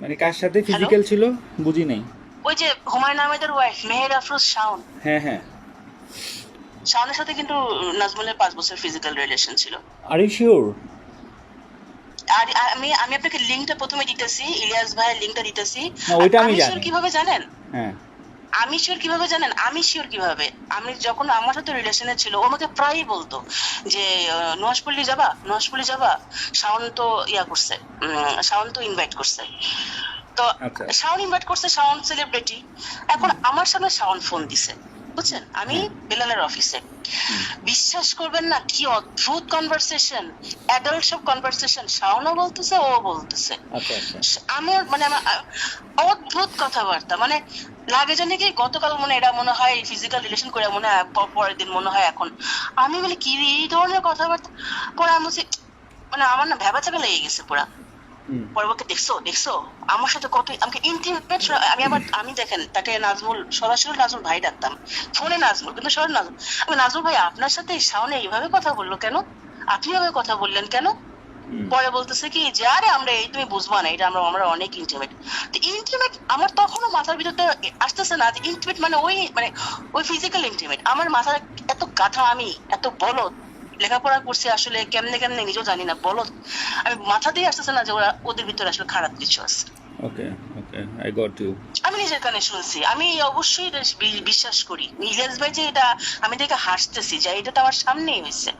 মানে কার সাথে ফিজিক্যাল ছিল? বুঝি নাই। ওই যে হুমায়ুন আহমেদের ওয়াইফ মেহের আফরোজ শাওন। হ্যাঁ হ্যাঁ। শাওনের সাথে কিন্তু নাজমুলের পাঁচ বছর ফিজিক্যাল রিলেশন ছিল। আর ইউ শিওর আর আমি আমি আপনাকে লিংকটা প্রথমে দিতেছি ইলিয়াস ভাইয়ের লিংকটা দিতেছি। না, ওইটা আমি আমি জানি। কীভাবে জানেন? হ্যাঁ। আমি শিওর কীভাবে জানেন? আমি শিওর কীভাবে? আমি যখন আমার সাথে রিলেশনে ছিল ও আমাকে প্রায়ই বলতো যে নোয়াশপল্লি যাবা? নোয়াশপল্লি যাবা? শাওন তো ইয়া করছে শাওন তো ইনভাইট করছে। তো আচ্ছা। শাওন ইনভাইট করছে শাওন সেলিব্রিটি এখন আমার সামনে শাওন ফোন দিছে। বুঝছেন? আমি বেলালের অফিসে বিশ্বাস করবেন না কি অদ্ভুত কনভারসেশন অ্যাডাল্ট সব কনভারসেশন শাওনও বলতেছে ও বলতেছে। আচ্ছা আচ্ছা। আমার মানে অদ্ভুত কথাবার্তা। মানে লাগে জানি কি গতকাল মনে এটা মনে হয় ফিজিক্যাল রিলেশন করে মনে হয় পরের দিন মনে হয় এখন। আমি বলি কি এই ধরনের কথাবার্তা? পরে আমি মানে আমার না ভেবা চাকা লেগে গেছে পুরা। পরে দেখছ দেখছ? আমার সাথে কত আমাকে ইন্টিমেট আমি আবার আমি দেখেন তাকে নাজমুল সরাসরি নাজমুল ভাই ডাকতাম। ফোনে নাজমুল কিন্তু সরাসরি নাজমুল। আমি নাজমুল ভাই আপনার সাথে এইভাবে কথা বলল কেন? আপনি এভাবে কথা বললেন কেন? পরে বলতেছে কি যে আরে আমরা এই তুমি বুঝবা না এটা আমরা আমরা অনেক ইন্টিমেট তো ইন্টিমেট আমার তখনও মাথার ভিতরটা আসতেছে না ইন্টিমেট মানে ওই মানে ওই ফিজিক্যাল ইন্টিমেট আমার মাথার এত গাথা আমি এত বলদ লেখাপড়া করছি আসলে কেমনে কেমনে নিজেও জানি না বলো। আমি মাথা দিয়ে আসতেছে না যে ওরা ওদের ভিতরে আসলে খারাপ কিছু আছে। Okay okay I got you আমি নিজের কানে শুনছি আমি অবশ্যই এটা বিশ্বাস করি। ইলিয়াস ভাই যে এটা আমি দেখে হাসতেছি যে এটা তো আমার সামনেই হয়েছে।